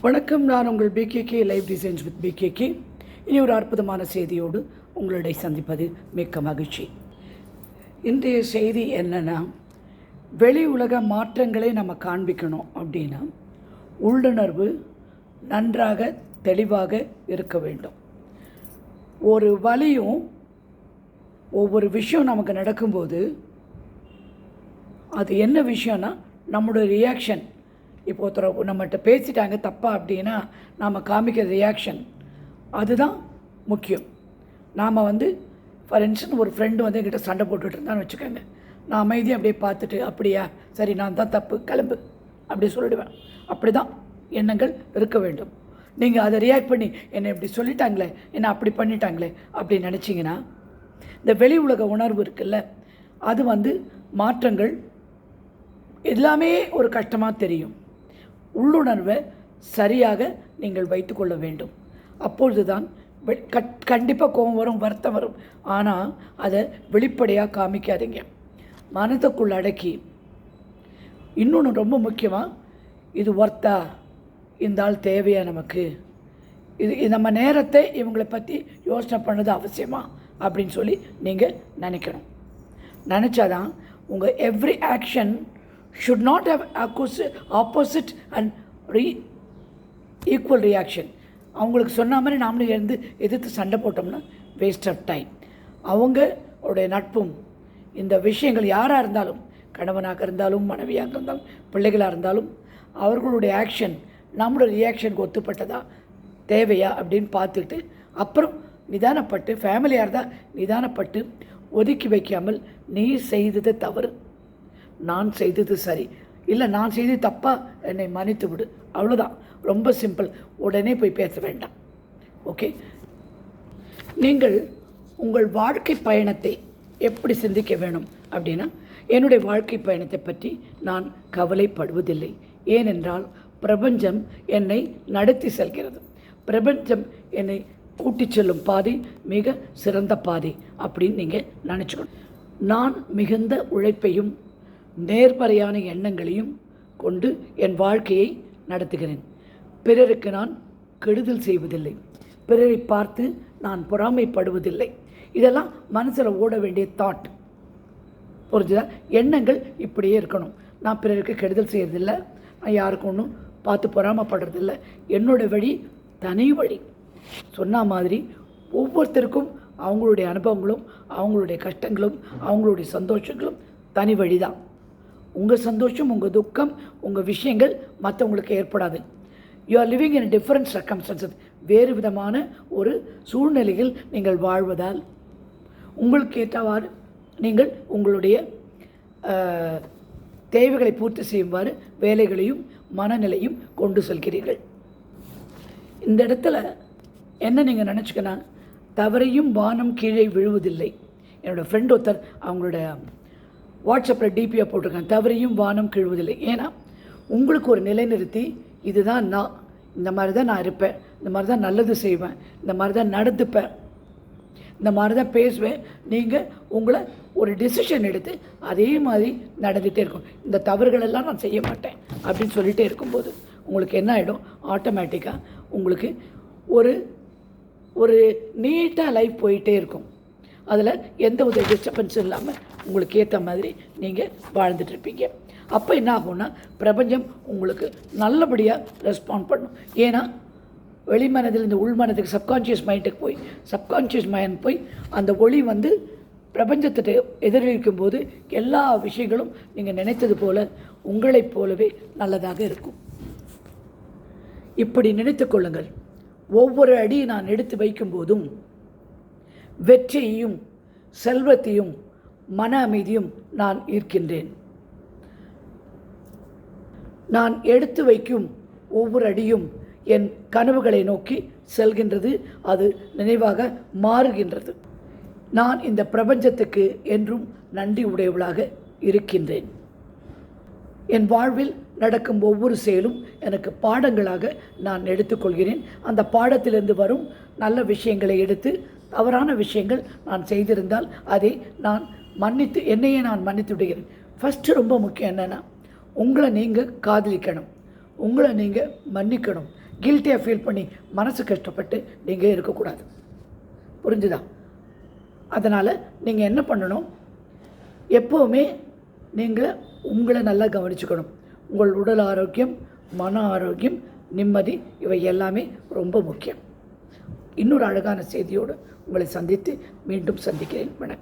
வணக்கம். நான் உங்கள் PKK live designs with PKK இனி ஒரு அற்புதமான செய்தியோடு உங்களுடைய சந்திப்பது மிக்க மகிழ்ச்சி. இன்றைய செய்தி என்னென்னா வெளி உலக மாற்றங்களை நம்ம காண்பிக்கணும் அப்படின்னா உள்ளுணர்வு நன்றாக தெளிவாக இருக்க வேண்டும். ஒரு வலியும் ஒவ்வொரு விஷயம் நமக்கு நடக்கும்போது அது என்ன விஷயம்னா நம்மளோட ரியாக்ஷன் இப்போ ஒருத்தர் நம்மகிட்ட பேசிட்டாங்க தப்பா அப்படின்னா நாம் காமிக்கிற ரியாக்ஷன் அதுதான் முக்கியம். நாம் வந்து ஃபார் இன்ஸ்டன்ட் ஒரு ஃப்ரெண்டு வந்து என்கிட்ட சண்டை போட்டுட்டு இருந்தான்னு வச்சுக்கோங்க. நான் அமைதியாக அப்படியே பார்த்துட்டு அப்படியா? சரி நான் தான் தப்பு கிளம்பு அப்படி சொல்லிடுவேன். அப்படி தான் எண்ணங்கள் இருக்க வேண்டும். நீங்கள் அதை ரியாக்ட் பண்ணி என்னை இப்படி சொல்லிட்டாங்களே என்னை அப்படி பண்ணிட்டாங்களே அப்படி நினச்சிங்கன்னா இந்த வெளி உலக உணர்வு இருக்குல்ல அது வந்து மாற்றங்கள் எல்லாமே ஒரு கஷ்டமாக தெரியும். உள்ளுணர்வை சரியாக நீங்கள் வைத்துக்கொள்ள வேண்டும். அப்பொழுது தான் வெ- கட் கண்டிப்பாக கோபம் வரும் வருத்தம் வரும். ஆனால் அதை வெளிப்படையாக காமிக்காதீங்க. மனதுக்குள் அடக்கி. இன்னொன்று ரொம்ப முக்கியமாக இது ஒர்த்தா இந்த ஆள் தேவையா நமக்கு? இது இது நம்ம நேரத்தை இவங்களை பற்றி யோசனை பண்ணது அவசியமா? அப்படின்னு சொல்லி நீங்கள் நினைக்கணும். நினச்சாதான் உங்கள் every action should not have opposite and re equal reaction அவங்களுக்கு சொன்ன மாதிரி நாமளும் இருந்து எதிர்த்து சண்டை போட்டோம்னா வேஸ்ட் ஆஃப் டைம் அவங்களுடைய நட்பும் இந்த விஷயங்கள் யாராக இருந்தாலும் கணவனாக இருந்தாலும் மனைவியாக இருந்தாலும் பிள்ளைகளாக இருந்தாலும் அவர்களுடைய ஆக்ஷன் நம்மளோட ரியாக்ஷனுக்கு ஒத்துப்பட்டதா தேவையா அப்படின்னு பார்த்துட்டு அப்புறம் நிதானப்பட்டு ஃபேமிலியாக இருந்தால் நிதானப்பட்டு ஒதுக்கி வைக்காமல் நீ செய்தது தவறு. நான் செய்தது சரி. இல்லை நான் செய்தது தப்பாக என்னை மன்னித்து விடு. அவ்வளோதான் ரொம்ப சிம்பிள் உடனே போய் பேச வேண்டாம். ஓகே நீங்கள் உங்கள் வாழ்க்கை பயணத்தை எப்படி சிந்திக்க வேணும் அப்படின்னா என்னுடைய வாழ்க்கை பயணத்தை பற்றி நான் கவலைப்படுவதில்லை. ஏனென்றால் பிரபஞ்சம் என்னை நடத்தி செல்கிறது. பிரபஞ்சம் என்னை கூட்டிச் செல்லும் பாதை மிக சிறந்த பாதை அப்படின்னு நீங்கள் நினச்சிக்கணும். நான் மிகுந்த உழைப்பையும் நேர்மறையான எண்ணங்களையும் கொண்டு என் வாழ்க்கையை நடத்துகிறேன். பிறருக்கு நான் கெடுதல் செய்வதில்லை. பிறரை பார்த்து நான் பொறாமைப்படுவதில்லை. இதெல்லாம் மனசில் ஓட வேண்டிய தாட் புரிஞ்சுதா? எண்ணங்கள் இப்படியே இருக்கணும். நான் பிறருக்கு கெடுதல் செய்கிறதில்ல நான் யாருக்கும் ஒன்றும் பார்த்து பொறாமப்படுறதில்ல. என்னோட வழி தனி வழி. சொன்ன மாதிரி ஒவ்வொருத்தருக்கும் அவங்களுடைய அனுபவங்களும் அவங்களுடைய கஷ்டங்களும் அவங்களுடைய சந்தோஷங்களும் தனி வழி தான் உங்கள் சந்தோஷம் உங்கள் துக்கம் உங்கள் விஷயங்கள் மற்றவங்களுக்கு ஏற்படாது. You are living in different circumstances வேறு விதமான ஒரு சூழ்நிலையில் நீங்கள் வாழ்வதால் உங்களுக்கு ஏற்றவாறு நீங்கள் உங்களுடைய தேவைகளை பூர்த்தி செய்யுமாறு வேலைகளையும் மனநிலையும் கொண்டு செல்கிறீர்கள். இந்த இடத்துல என்ன நீங்கள் நினச்சிக்கணும் தவறையும் வானம் கீழே விழுவதில்லை. என்னோடய ஃப்ரெண்ட் ஒருத்தர் அவங்களோட வாட்ஸ்அப்பில் டிபியாக போட்டிருக்கேன் தவறையும் வானம் கிழுவதில்லை. ஏன்னா உங்களுக்கு ஒரு நிலைநிறுத்தி இதுதான் நான். இந்த மாதிரி தான் நான் இருப்பேன். இந்த மாதிரி தான் நல்லது செய்வேன். இந்த மாதிரி தான் நடந்துப்பேன். இந்த மாதிரி தான் பேசுவேன். நீங்கள் உங்களை ஒரு டெசிஷன் எடுத்து அதே மாதிரி நடந்துகிட்டே இருக்கும் இந்த தவறுகளெல்லாம் நான் செய்ய மாட்டேன் அப்படின்னு சொல்லிகிட்டே இருக்கும்போது உங்களுக்கு என்ன ஆகிடும் ஆட்டோமேட்டிக்காக உங்களுக்கு ஒரு ஒரு நீட்டாக லைஃப் போயிட்டே இருக்கும். அதில் எந்த வித டிஸ்டர்பன்ஸும் இல்லாமல் உங்களுக்கு ஏற்ற மாதிரி நீங்கள் வாழ்ந்துட்டுருப்பீங்க. அப்போ என்ன ஆகும்னா பிரபஞ்சம் உங்களுக்கு நல்லபடியாக ரெஸ்பாண்ட் பண்ணும். ஏன்னா வெளிமனதில் இந்த உள்மனதுக்கு சப்கான்ஷியஸ் மைண்டுக்கு போய் சப்கான்ஷியஸ் மைண்ட் போய் அந்த ஒளி வந்து பிரபஞ்சத்திட்ட எதிரொலிக்கும் போது எல்லா விஷயங்களும் நீங்கள் நினைத்தது போல உங்களைப் போலவே நல்லதாக இருக்கும். இப்படி நினைத்து கொள்ளுங்கள். ஒவ்வொரு அடி நான் எடுத்து வைக்கும்போதும் வெற்றியையும் செல்வத்தையும் மன அமைதியும் நான் ஈர்க்கின்றேன். நான் எடுத்து வைக்கும் ஒவ்வொரு அடியும் என் கனவுகளை நோக்கி செல்கின்றது அது நினைவாக மாறுகின்றது. நான் இந்த பிரபஞ்சத்துக்கு என்றும் நன்றி உடையவளாக இருக்கின்றேன். என் வாழ்வில் நடக்கும் ஒவ்வொரு செயலும் எனக்கு பாடங்களாக நான் எடுத்துக்கொள்கிறேன். அந்த பாடத்திலிருந்து வரும் நல்ல விஷயங்களை எடுத்து தவறான விஷயங்கள் நான் செய்திருந்தால் அதை நான் மன்னித்து என்னையே நான் மன்னித்து விடுகிறேன் ஃபஸ்ட்டு ரொம்ப முக்கியம் என்னென்னா உங்களை நீங்கள் காதலிக்கணும். உங்களை நீங்கள் மன்னிக்கணும். கில்ட்டியாக ஃபீல் பண்ணி மனசு கஷ்டப்பட்டு நீங்கள் இருக்கக்கூடாது. புரிஞ்சுதா? அதனால் நீங்கள் என்ன பண்ணணும்? எப்போவுமே நீங்கள் உங்களை நல்லா கவனிச்சுக்கணும். உங்கள் உடல் ஆரோக்கியம் மன ஆரோக்கியம் நிம்மதி இவை எல்லாமே ரொம்ப முக்கியம். இன்னொரு அழகான செய்தியோடு உங்களை சந்தித்து மீண்டும் சந்திக்கிறேன். வணக்கம்.